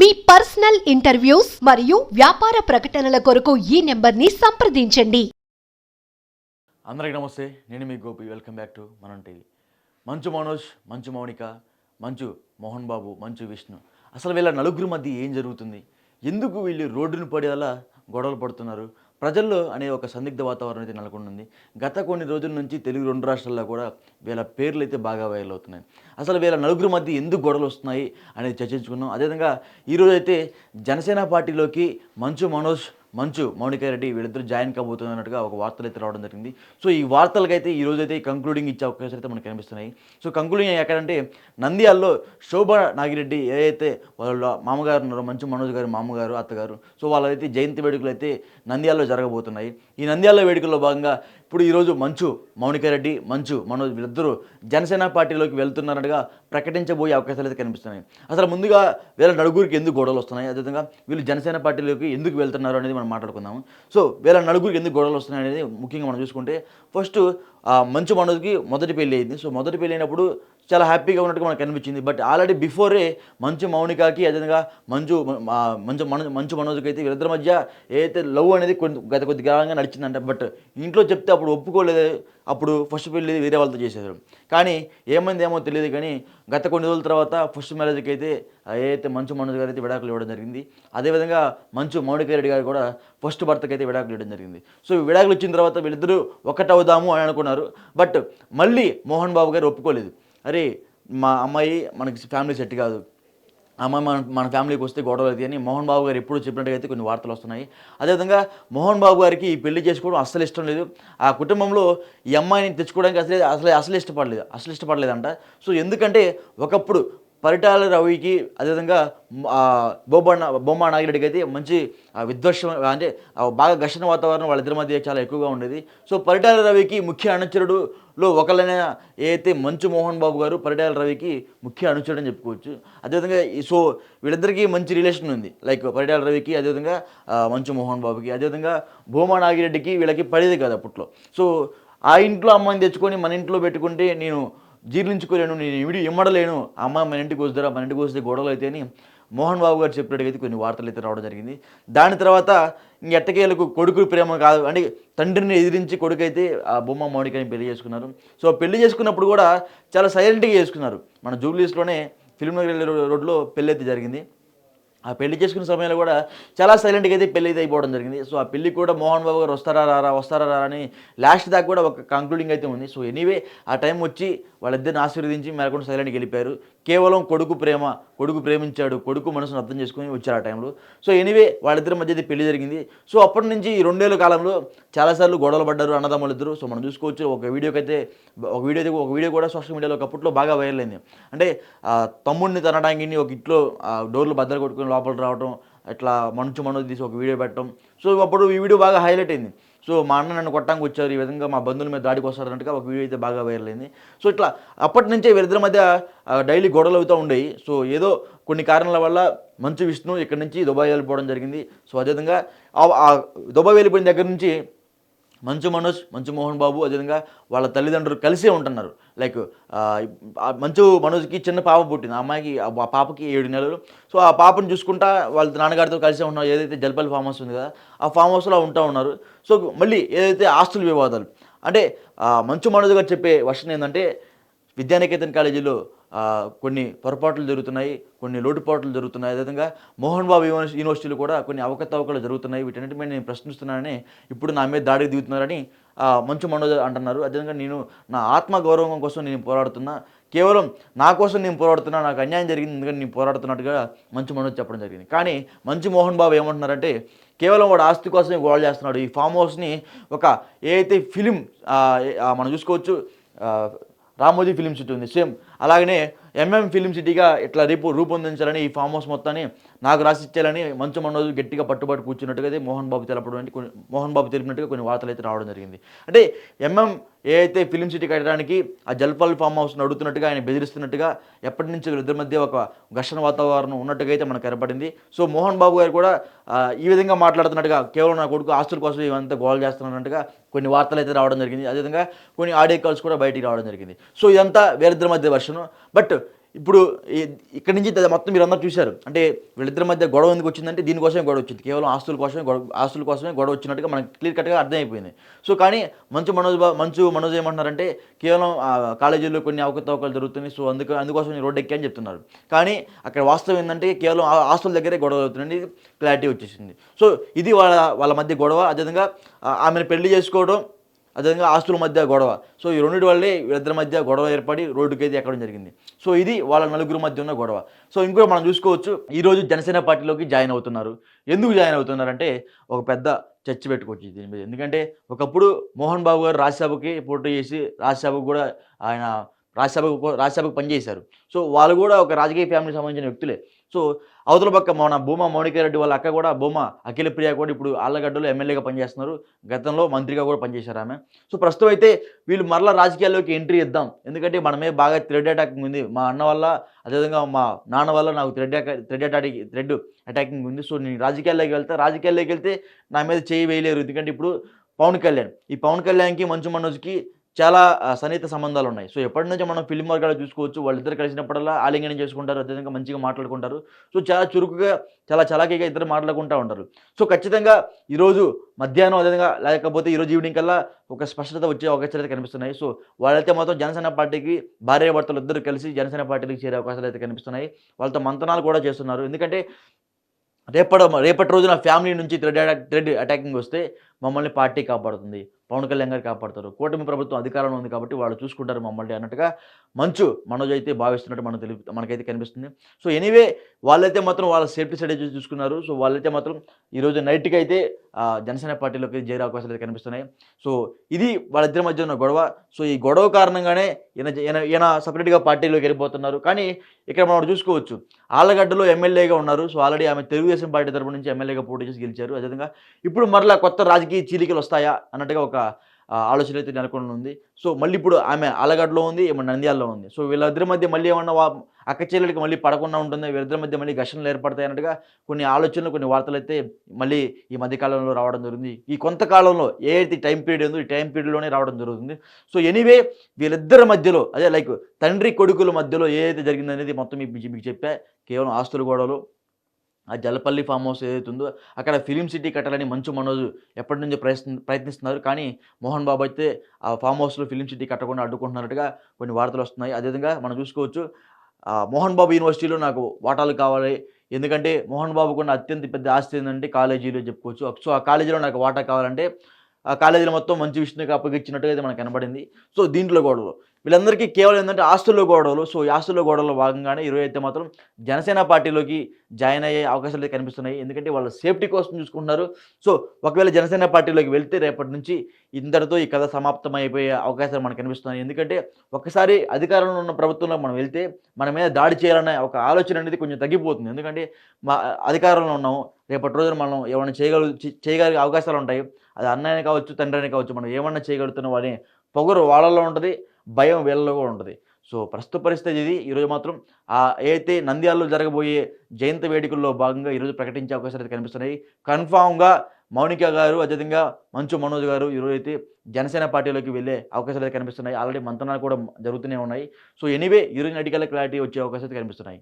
మీ personal interviews మరియు వ్యాపార ప్రకటనల కొరకు ఈ నెంబర్ని సంప్రదించండి. అందరికీ నమస్తే నేను మీ Gopi. Welcome back to Manam TV Manchu Manoj Manchu Mounika మంచు మోహన్ బాబు మంచు విష్ణు. అసలు వీళ్ళ నలుగురి మధ్య ఏం జరుగుతుంది? ఎందుకు వీళ్ళు రోడ్డును పడేలా గొడవలు పడుతున్నారు? ప్రజల్లో అనే ఒక సందిగ్ధ వాతావరణం అయితే నెలకొంది గత కొన్ని రోజుల నుంచి తెలుగు రెండు రాష్ట్రాల్లో కూడా వీళ్ళ పేర్లు అయితే బాగా వైరల్ అవుతున్నాయి. అసలు వీళ్ళ నలుగురు మధ్య ఎందుకు గొడవలు వస్తున్నాయి అనేది చర్చించుకున్నాం. అదేవిధంగా ఈరోజు అయితే జనసేన పార్టీలోకి మంచు మనోజ్ మంచు మౌనిక రెడ్డి వీళ్ళిద్దరూ జాయిన్ కాబోతున్నట్టుగా ఒక వార్తలు అయితే రావడం జరిగింది. సో ఈ వార్తలకైతే ఈ రోజు అయితే కంక్లూడింగ్ ఇచ్చే అవకాశాలు అయితే మనకు కనిపిస్తున్నాయి. సో కంక్లూడింగ్ ఎక్కడంటే నంద్యాలలో శోభ నాగిరెడ్డి ఏదైతే వాళ్ళ మామగారు ఉన్నారో మంచు మనోజ్ గారు మామగారు అత్తగారు సో వాళ్ళైతే జయంతి వేడుకలు అయితే నంద్యాలలో జరగబోతున్నాయి. ఈ నంద్యాల వేడుకల్లో భాగంగా ఇప్పుడు ఈరోజు మంచు మౌనిక రెడ్డి మంచు మనోజ్ వీళ్ళిద్దరూ జనసేన పార్టీలోకి వెళ్తున్నారనగా ప్రకటించబోయే అవకాశాలు అయితే కనిపిస్తున్నాయి. అసలు ముందుగా వీళ్ళ నలుగురికి ఎందుకు గొడవలు వస్తున్నాయి? అదేవిధంగా వీళ్ళు జనసేన పార్టీలోకి ఎందుకు వెళ్తున్నారు అనేది మనం మాట్లాడుకుందాము. సో వీళ్ళ నలుగురికి ఎందుకు గొడవలు వస్తున్నాయి అనేది ముఖ్యంగా మనం చూసుకుంటే ఫస్ట్ మంచు మనోజ్కి మొదటి పెళ్ళి అయింది. సో మొదటి పెళ్ళి అయినప్పుడు చాలా హ్యాపీగా ఉన్నట్టుగా మనకు కనిపించింది బట్ ఆల్రెడీ బిఫోరే మంచు మౌనికాకి అదేవిధంగా మంచు మంచు మనోజ్ మంచు మనోజ్కి అయితే వీళ్ళిద్దరి మధ్య ఏదైతే లవ్ అనేది కొన్ని గత కొద్ది కాలంగా నడిచిందంట. బట్ ఇంట్లో చెప్తే అప్పుడు ఒప్పుకోలేదు. అప్పుడు ఫస్ట్ పెళ్ళి వేరే వాళ్ళతో చేసేవారు. కానీ ఏమైంది ఏమో తెలియదు కానీ గత కొన్ని రోజుల తర్వాత ఫస్ట్ మ్యారేజ్కి అయితే ఏదైతే మంచు మనోజ్ గారు అయితే విడాకులు ఇవ్వడం జరిగింది. అదేవిధంగా మంచు మౌనిక రెడ్డి గారు కూడా ఫస్ట్ భర్తకి అయితే విడాకులు ఇవ్వడం జరిగింది. సో విడాకులు ఇచ్చిన తర్వాత వీళ్ళిద్దరూ ఒకటవుదాము అని అనుకున్నారు. బట్ మళ్ళీ మోహన్ బాబు గారు ఒప్పుకోలేదు. అరే మా అమ్మాయి మనకి ఫ్యామిలీ సెట్ కాదు. అమ్మాయి మన మన ఫ్యామిలీకి వస్తే గొడవలు అవుతాయి అని మోహన్ బాబు గారు ఎప్పుడు చెప్పినట్టుగా అయితే కొన్ని వార్తలు వస్తున్నాయి. అదేవిధంగా మోహన్ బాబు గారికి ఈ పెళ్ళి చేసుకోవడం అస్సలు ఇష్టం లేదు. ఆ కుటుంబంలో ఈ అమ్మాయిని తెచ్చుకోవడానికి అసలు అసలు అసలు ఇష్టపడలేదు అసలు ఇష్టపడలేదంట. సో ఎందుకంటే ఒకప్పుడు పరిటాల రవికి అదేవిధంగా ఆ, బొమ్మ బొమ్మ నాగిరెడ్డికి అయితే మంచి విధ్వషం అంటే బాగా ఘర్షణ వాతావరణం వాళ్ళిద్దరి మధ్య చాలా ఎక్కువగా ఉండేది. సో పరిటాల రవికి ముఖ్య అనుచరుడులో ఒకరైన ఏదైతే మంచు మోహన్ బాబు గారు పరిటాల రవికి ముఖ్య అనుచరుడు అని చెప్పుకోవచ్చు. అదేవిధంగా ఈ- సో వీళ్ళిద్దరికీ మంచి రిలేషన్ ఉంది. లైక్ పరిటాల రవికి అదేవిధంగా మంచు మోహన్ బాబుకి అదేవిధంగా భూమా నాగిరెడ్డికి వీళ్ళకి పడేది కాదు అప్పట్లో. సో ఆ ఇంట్లో అమ్మాయిని తెచ్చుకొని మన ఇంట్లో పెట్టుకుంటే నేను జీర్ణించుకోలేను నేను ఇమిడి ఇమ్మడలేను. అమ్మ మన ఇంటికి వస్తారా మన ఇంటికి వస్తే గొడవలు అయితే అని మోహన్ బాబు గారు చెప్పినట్టుగా అయితే కొన్ని వార్తలు అయితే రావడం జరిగింది. దాని తర్వాత ఇంక ఎట్టకేలకు కొడుకు ప్రేమ కాదు అంటే తండ్రిని ఎదిరించి కొడుకు అయితే ఆ బొమ్మ మౌనికని పెళ్ళి చేసుకున్నారు. సో పెళ్ళి చేసుకున్నప్పుడు కూడా చాలా సైలెంట్గా చేసుకున్నారు. మన జూబ్లీస్లోనే ఫిల్మ్ నగర్ రోడ్లో పెళ్ళి అయితే జరిగింది. ఆ పెళ్ళి చేసుకున్న సమయంలో కూడా చాలా సైలెంట్గా అయితే పెళ్ళి అయితే అయిపోవడం జరిగింది. సో ఆ పెళ్ళి కూడా మోహన్ బాబు గారు వస్తారా రారా వస్తారా రారా అని లాస్ట్ దాకా కూడా ఒక కంక్లూడింగ్ అయితే ఉంది. సో ఎనీవే ఆ టైం వచ్చి వాళ్ళిద్దరిని ఆశీర్వదించి మేరకుండా సైలెంట్కి వెళ్ళిపోయారు. కేవలం కొడుకు ప్రేమ కొడుకు ప్రేమించాడు కొడుకు మనసును అర్థం చేసుకుని వచ్చారు ఆ టైంలో. సో ఎనీవే వాళ్ళిద్దరి మధ్య అయితే పెళ్ళి జరిగింది. సో అప్పటి నుంచి ఈ రెండేళ్ళ కాలంలో చాలాసార్లు గొడవలు పడ్డారు అన్నదమ్ములు ఇద్దరు. సో మనం చూసుకోవచ్చు ఒక వీడియోకి అయితే ఒక వీడియో ఒక వీడియో కూడా సోషల్ మీడియాలో ఒకప్పట్లో బాగా వైరల్ అయింది. అంటే తమ్ముడిని తనడానికి ఒక ఇంట్లో డోర్లు బద్దలు కొట్టుకుని లోపల రావడం ఇట్లా మంచు మనోజ్ తీసి ఒక వీడియో పెట్టడం. సో అప్పుడు ఈ వీడియో బాగా హైలైట్ అయింది. సో మా అన్న నన్ను కొట్టడానికి వచ్చారు. ఈ విధంగా మా బంధువుల మీద దాడికి వస్తారన్నట్టుగా ఒక వీడియో అయితే బాగా వైరల్ అయింది. సో ఇట్లా అప్పటి నుంచే వీరిద్దరి మధ్య డైలీ గొడవలు అవుతూ ఉండేవి. సో ఏదో కొన్ని కారణాల వల్ల మంచు విష్ణు ఇక్కడి నుంచి దుబాయ్ వెళ్ళిపోవడం జరిగింది. సో అదేవిధంగా దుబాయ్ వెళ్ళిపోయిన దగ్గర నుంచి మంచు మనోజ్ మంచు మోహన్ బాబు అదేవిధంగా వాళ్ళ తల్లిదండ్రులు కలిసే ఉంటున్నారు. లైక్ మంచు మనోజ్కి చిన్న పాప పుట్టింది. ఆ అమ్మాయికి ఆ పాపకి ఏడు నెలలు. సో ఆ పాపను చూసుకుంటా వాళ్ళ నాన్నగారితో కలిసే ఉన్నారు ఏదైతే జల్పల్లి ఫామ్ హౌస్ ఉంది కదా ఆ ఫామ్ హౌస్లో ఉంటా ఉన్నారు. సో మళ్ళీ ఏదైతే ఆస్తుల వివాదాలు అంటే మంచు మనోజ్ గారు చెప్పే వర్షన్ ఏంటంటే విద్యానికేతన్ కాలేజీలో కొన్ని పొరపాట్లు జరుగుతున్నాయి కొన్ని లోటుపాట్లు జరుగుతున్నాయి. అదేవిధంగా మోహన్ బాబు యూనివర్సిటీలు కూడా కొన్ని అవకతవకలు జరుగుతున్నాయి. వీటన్నిటి మీద నేను ప్రశ్నిస్తున్నానని ఇప్పుడు నా మీద దాడికి దిగుతున్నారని మంచు మనోజ్ అంటున్నారు. అదేవిధంగా నేను నా ఆత్మ గౌరవం కోసం నేను పోరాడుతున్నా. కేవలం నా కోసం నేను పోరాడుతున్నా నాకు అన్యాయం జరిగింది ఎందుకంటే నేను పోరాడుతున్నట్టుగా మంచు మనోజ్ చెప్పడం జరిగింది. కానీ మంచు మోహన్ బాబు ఏమంటున్నారంటే కేవలం వాడు ఆస్తి కోసమే గోడ చేస్తున్నాడు. ఈ ఫామ్ హౌస్ని ఒక ఏదైతే ఫిలిం మనం చూసుకోవచ్చు రామోజీ ఫిలిం సిటీ ఉంది. సేమ్ అలాగనే ఎంఎం ఫిలిం సిటీగా ఇట్లా రేపు రూపొందించాలని ఈ ఫామ్ హౌస్ మొత్తాన్ని నాకు రాసిచ్చేయాలని మంచు మనోజ్ గట్టిగా పట్టుబడి కూర్చున్నట్టుగా అయితే మోహన్ బాబు తెలపడం అంటే కొన్ని మోహన్ బాబు తెలిపినట్టుగా కొన్ని వార్తలు అయితే రావడం జరిగింది. అంటే ఎంఎం ఏ అయితే ఫిలిం సిటీ కట్టడానికి ఆ జల్పల్ ఫామ్ హౌస్ అడుగుతున్నట్టుగా ఆయన బెదిరిస్తున్నట్టుగా ఎప్పటి నుంచి వీళ్ళిద్దరి మధ్య ఒక ఘర్షణ వాతావరణం ఉన్నట్టుగా అయితే మనకు కనపడింది. సో మోహన్ బాబు గారు కూడా ఈ విధంగా మాట్లాడుతున్నట్టుగా కేవలం నా కొడుకు ఆస్తుల కోసం ఇవంతా గోల్ చేస్తున్నట్టుగా కొన్ని వార్తలు అయితే రావడం జరిగింది. అదేవిధంగా కొన్ని ఆడియో కాల్స్ కూడా బయటికి రావడం జరిగింది. సో ఇదంతా వీరిద్దరి మధ్య వర్షం వర్షను బట్ ఇప్పుడు ఇక్కడి నుంచి మొత్తం మీరు అందరూ చూశారు. అంటే వీళ్ళిద్దరి మధ్య గొడవ ఎందుకు వచ్చిందంటే దీనికోసమే గొడవ వచ్చింది. కేవలం ఆస్తుల కోసమే గొడవ ఆస్తుల కోసమే గొడవ వచ్చినట్టుగా మనకి క్లియర్ కట్గా అర్థమైపోయింది. సో కానీ మంచు మనోజ్ మంచు మనోజ్ ఏమంటున్నారంటే కేవలం ఆ, కాలేజీల్లో కొన్ని అవకతవకలు జరుగుతున్నాయి. సో అందుకు అందుకోసం నేను రోడ్డు ఎక్కి అని చెప్తున్నారు. కానీ అక్కడ వాస్తవం ఏంటంటే కేవలం ఆ ఆస్తుల దగ్గరే గొడవ అవుతుందండి క్లారిటీ వచ్చేసింది. సో ఇది వాళ్ళ వాళ్ళ మధ్య గొడవ. అదేవిధంగా ఆమెను పెళ్ళి చేసుకోవడం అదేవిధంగా ఆస్తుల మధ్య గొడవ. సో ఈ రెండింటి వల్లే వీళ్ళిద్దరి మధ్య గొడవ ఏర్పడి రోడ్డుకి అయితే ఎక్కడం జరిగింది. సో ఇది వాళ్ళ నలుగురు మధ్య ఉన్న గొడవ. సో ఇంకో మనం చూసుకోవచ్చు ఈరోజు జనసేన పార్టీలోకి జాయిన్ అవుతున్నారు. ఎందుకు జాయిన్ అవుతున్నారంటే ఒక పెద్ద చర్చ పెట్టుకోవచ్చు దీని మీద. ఎందుకంటే ఒకప్పుడు మోహన్ బాబు గారు రాజ్యసభకి పోటీ చేసి రాజ్యసభకు కూడా ఆయన రాజ్యసభకు రాజ్యసభకు పనిచేశారు. సో వాళ్ళు కూడా ఒక రాజకీయ ఫ్యామిలీకి సంబంధించిన వ్యక్తులే. సో అవతల పక్క మన భూమా మౌనికారెడ్డి వాళ్ళ అక్క కూడా భూమా అఖిల ప్రియ కూడా ఇప్పుడు ఆళ్ళగడ్డలో ఎమ్మెల్యేగా పనిచేస్తున్నారు. గతంలో మంత్రిగా కూడా పనిచేశారు ఆమె. సో ప్రస్తుతం అయితే వీళ్ళు మరలా రాజకీయాల్లోకి ఎంట్రీ ఇద్దాం. ఎందుకంటే మనమే బాగా థ్రెడ్ అటాకింగ్ ఉంది. మా అన్న వల్ల అదేవిధంగా మా నాన్న వల్ల నాకు threat threat attack threat attacking ఉంది. సో నేను రాజకీయాల్లోకి వెళ్తే రాజకీయాల్లోకి వెళ్తే నా మీద చేయి వేయలేరు. ఎందుకంటే ఇప్పుడు పవన్ కళ్యాణ్. ఈ పవన్ కళ్యాణ్కి మంచు మనోజ్కి చాలా సన్నిహిత సంబంధాలు ఉన్నాయి. సో ఎప్పటి నుంచో మనం ఫిల్మ్ వర్గాలు చూసుకోవచ్చు వాళ్ళిద్దరు కలిసినప్పుడల్లా ఆలింగనం చేసుకుంటారు అదేవిధంగా మంచిగా మాట్లాడుకుంటారు. సో చాలా చురుకుగా చాలా చలాకీగా ఇద్దరు మాట్లాడుకుంటూ ఉంటారు. సో ఖచ్చితంగా ఈరోజు మధ్యాహ్నం అదేవిధంగా లేకపోతే ఈరోజు ఈవినింగ్ కల్లా ఒక స్పష్టత వచ్చే అవకాశాలు అయితే కనిపిస్తున్నాయి. సో వాళ్ళైతే మాత్రం జనసేన పార్టీకి భార్య భర్తలు ఇద్దరు కలిసి జనసేన పార్టీకి చేరే అవకాశాలు అయితే కనిపిస్తున్నాయి. వాళ్ళతో మంతనాలు కూడా చేస్తున్నారు. ఎందుకంటే రేపటి రేపటి రోజున ఫ్యామిలీ నుంచి థ్రెడ్ అటాక్ థ్రెడ్ అటాకింగ్ వస్తే మమ్మల్ని పార్టీ కాపాడుతుంది పవన్ కళ్యాణ్ గారు కాపాడుతారు. కూటమి ప్రభుత్వం అధికారంలో ఉంది కాబట్టి వాళ్ళు చూసుకుంటారు మమ్మల్ని అన్నట్టుగా మంచు మనోజ్ అయితే భావిస్తున్నట్టు మనకు తెలి మనకైతే కనిపిస్తుంది. సో ఎనీవే వాళ్ళైతే మాత్రం వాళ్ళ సేఫ్టీ సైడ్ చూసుకున్నారు. సో వాళ్ళైతే మాత్రం ఈరోజు నైట్కి అయితే జనసేన పార్టీలోకి చేరే అవకాశాలు అయితే కనిపిస్తున్నాయి. సో ఇది వాళ్ళిద్దరి మధ్య ఉన్న గొడవ. సో ఈ గొడవ కారణంగానే ఈయన ఈయన సపరేట్గా పార్టీలోకి వెళ్ళిపోతున్నారు. కానీ ఇక్కడ మనం చూసుకోవచ్చు ఆళ్ళగడ్డలో ఎమ్మెల్యేగా ఉన్నారు. సో ఆల్రెడీ ఆమె తెలుగుదేశం పార్టీ తరపు నుంచి ఎమ్మెల్యేగా పోటీ చేసి గెలిచారు. అదేవిధంగా ఇప్పుడు మరలా కొత్త రాజకీయ చీలికలు వస్తాయా అన్నట్టుగా ఒక ఆలోచన అయితే నెలకొని ఉంది. సో మళ్ళీ ఇప్పుడు ఆమె అలగడ్లో ఉంది ఏమన్నా నంద్యాలలో ఉంది. సో వీళ్ళిద్దరి మధ్య మళ్ళీ ఏమన్నా వా అక్క చెల్లెలకి మళ్ళీ పడకుండా ఉంటుంది వీళ్ళిద్దరి మధ్య మళ్ళీ ఘర్షణలు ఏర్పడతాయి అన్నట్టుగా కొన్ని ఆలోచనలు కొన్ని వార్తలు అయితే మళ్ళీ ఈ మధ్యకాలంలో రావడం జరుగుతుంది. ఈ కొంతకాలంలో ఏ అయితే టైం పీరియడ్ ఉందో ఈ టైం పీరియడ్లోనే రావడం జరుగుతుంది. సో ఎనీవే వీళ్ళిద్దరి మధ్యలో అదే లైక్ తండ్రి కొడుకుల మధ్యలో ఏ అయితే జరిగిందనేది మొత్తం మీకు మీకు చెప్పా కేవలం ఆస్తుల గొడవలు ఆ జలపల్లి ఫామ్ హౌస్ ఏదైతే ఉందో అక్కడ ఫిలిం సిటీ కట్టాలని మంచు మనోజ్ ఎప్పటి నుంచో ప్రయత్న ప్రయత్నిస్తున్నారు. కానీ మోహన్ బాబు అయితే ఆ ఫామ్ హౌస్లో ఫిలిం సిటీ కట్టకుండా అడ్డుకుంటున్నట్టుగా కొన్ని వార్తలు వస్తున్నాయి. అదేవిధంగా మనం చూసుకోవచ్చు మోహన్ బాబు యూనివర్సిటీలో నాకు వాటాలు కావాలి. ఎందుకంటే మోహన్ బాబుకున్న అత్యంత పెద్ద ఆస్తి ఏంటంటే కాలేజీలో చెప్పుకోవచ్చు. సో ఆ కాలేజీలో నాకు వాటా కావాలంటే ఆ కాలేజీలో మొత్తం మంచి విషయంగా అప్పగించినట్టుగా అయితే మనకు కనబడింది. సో దీంట్లో గొడవలు వీళ్ళందరికీ కేవలం ఏంటంటే ఆస్తుల్లో గొడవలు సో ఈ ఆస్తుల్లో గొడవలో భాగంగానే ఈరోజు అయితే మాత్రం జనసేన పార్టీలోకి జాయిన్ అయ్యే అవకాశాలు అయితే కనిపిస్తున్నాయి. ఎందుకంటే వాళ్ళ సేఫ్టీ కోసం చూసుకుంటున్నారు. సో ఒకవేళ జనసేన పార్టీలోకి వెళ్తే రేపటి నుంచి ఇంతటితో ఈ కథ సమాప్తం అయిపోయే అవకాశాలు మనకు కనిపిస్తున్నాయి. ఎందుకంటే ఒకసారి అధికారంలో ఉన్న ప్రభుత్వంలో మనం వెళ్తే మన మీద దాడి చేయాలనే ఒక ఆలోచన అనేది కొంచెం తగ్గిపోతుంది. ఎందుకంటే మా అధికారంలో ఉన్నాము. రేపటి రోజున మనం ఏమైనా చేయగల చేయగలిగే అవకాశాలు ఉంటాయి. అది అన్నయ్య కావచ్చు తండ్రి కావచ్చు మనం ఏమన్నా చేయగలుగుతున్నాం అనే పొగరు వాళ్ళలో ఉంటుంది. భయం వీళ్ళలో కూడా ఉంటుంది. సో ప్రస్తుత పరిస్థితి ఇది. ఈరోజు మాత్రం ఆ ఏదైతే నంద్యాలలో జరగబోయే జయంతి వేడుకల్లో భాగంగా ఈరోజు ప్రకటించే అవకాశాలు అయితే కనిపిస్తున్నాయి. కన్ఫామ్గా మౌనిక గారు అదేవిధంగా మంచు మనోజ్ గారు ఈరోజు అయితే జనసేన పార్టీలోకి వెళ్ళే అవకాశాలు అయితే కనిపిస్తున్నాయి. ఆల్రెడీ మంతనాలు కూడా జరుగుతూనే ఉన్నాయి. సో ఎనీవే ఈరోజు నటికల క్లారిటీ వచ్చే అవకాశాలు కనిపిస్తున్నాయి.